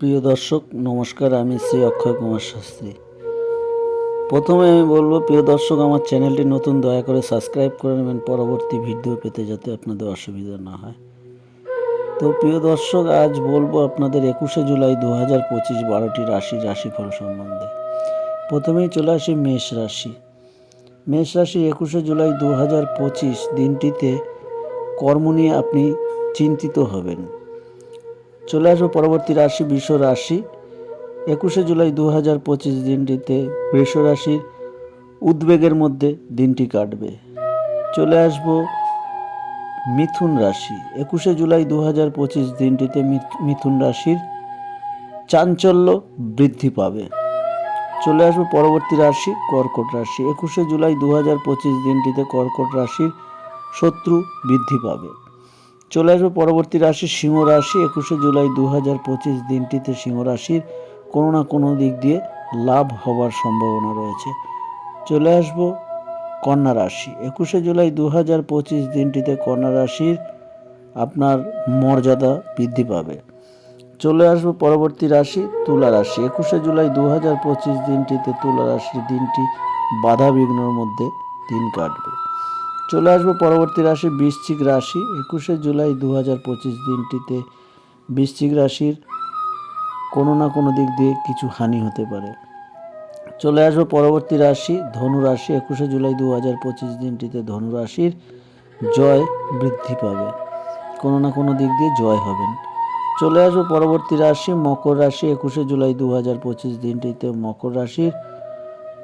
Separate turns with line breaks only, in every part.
প্রিয় দর্শক, নমস্কার, আমি শ্রী অক্ষয় কুমার শাস্ত্রী। প্রথমে আমি বলব, প্রিয় দর্শক, আমার চ্যানেলটি নতুন, দয়া করে সাবস্ক্রাইব করে নেবেন। পরবর্তী ভিডিও পেতে যাতে আপনাদের অসুবিধা না হয়। তো প্রিয় দর্শক, আজ বলব আপনাদের একুশে জুলাই দু হাজার পঁচিশ বারোটি রাশি, রাশিফল সম্বন্ধে। প্রথমেই চলে আসি মেষ রাশি। মেষ রাশি একুশে জুলাই দু হাজার পঁচিশ দিনটিতে কর্ম নিয়ে আপনি চিন্তিত হবেন। চলে আসব পরবর্তী রাশি বিশ্ব রাশি। একুশে জুলাই দু হাজার পঁচিশ দিনটিতে বৃষ রাশির উদ্বেগের মধ্যে দিনটি কাটবে। চলে আসব মিথুন রাশি। একুশে জুলাই দু হাজার পঁচিশ দিনটিতে মিথ- মিথুন রাশির চাঞ্চল্য বৃদ্ধি পাবে। চলে আসব পরবর্তী রাশি কর্কট রাশি। একুশে জুলাই দু হাজার পঁচিশ দিনটিতে কর্কট রাশির শত্রু বৃদ্ধি পাবে। চলে আসবে পরবর্তী রাশি সিংহ রাশি। একুশে জুলাই দু হাজার পঁচিশ দিনটিতে সিংহ রাশির কোনো না কোনো দিক দিয়ে লাভ হওয়ার সম্ভাবনা রয়েছে। চলে আসব কন্যা রাশি। একুশে জুলাই দু হাজার পঁচিশ দিনটিতে কন্যা রাশির আপনার মর্যাদা বৃদ্ধি পাবে। চলে আসব পরবর্তী রাশি তুলা রাশি। একুশে জুলাই দু হাজার পঁচিশ দিনটিতে তুলা রাশির দিনটি বাধা বিঘ্নের মধ্যে দিন কাটবে। চলে আসব পরবর্তী রাশি বৃশ্চিক রাশি। একুশে জুলাই দু হাজার পঁচিশ দিনটিতে বৃশ্চিক রাশির কোনো না কোনো দিক দিয়ে কিছু হানি হতে পারে। চলে আসব পরবর্তী রাশি ধনু রাশি। একুশে জুলাই দু হাজার পঁচিশ দিনটিতে ধনু রাশির জয় বৃদ্ধি পাবে। কোনো না কোনো দিক দিয়ে জয় হবেন। চলে আসব পরবর্তী রাশি মকর রাশি। একুশে জুলাই দু হাজার পঁচিশ দিনটিতে মকর রাশির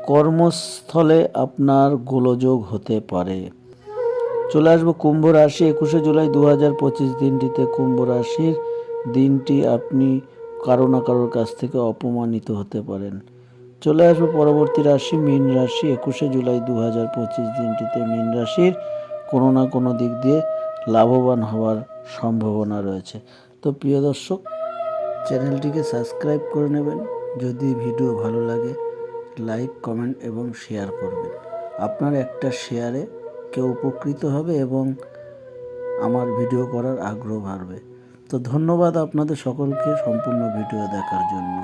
কর্মস্থলে আপনার গোলযোগ হতে পারে। চলে আসব কুম্ভ রাশি একুশে জুলাই দু হাজার পঁচিশ দিনটিতে। কুম্ভ রাশির দিনটি আপনি কারও না কারোর কাছ থেকে অপমানিত হতে পারেন। চলে আসব পরবর্তী রাশি, মীন রাশি, একুশে জুলাই দু হাজার পঁচিশ দিনটিতে। মীন রাশির কোনো না কোনো দিক দিয়ে লাভবান হওয়ার সম্ভাবনা রয়েছে। তো প্রিয় দর্শক, চ্যানেলটিকে সাবস্ক্রাইব করে নেবেন। যদি ভিডিও ভালো লাগে, লাইক, কমেন্ট এবং শেয়ার করবেন। আপনার একটা শেয়ারে কেউ উপকৃত হবে এবং আমার ভিডিও করার আগ্রহ বাড়বে। তো ধন্যবাদ আপনাদের সকলকে সম্পূর্ণ ভিডিও দেখার জন্য।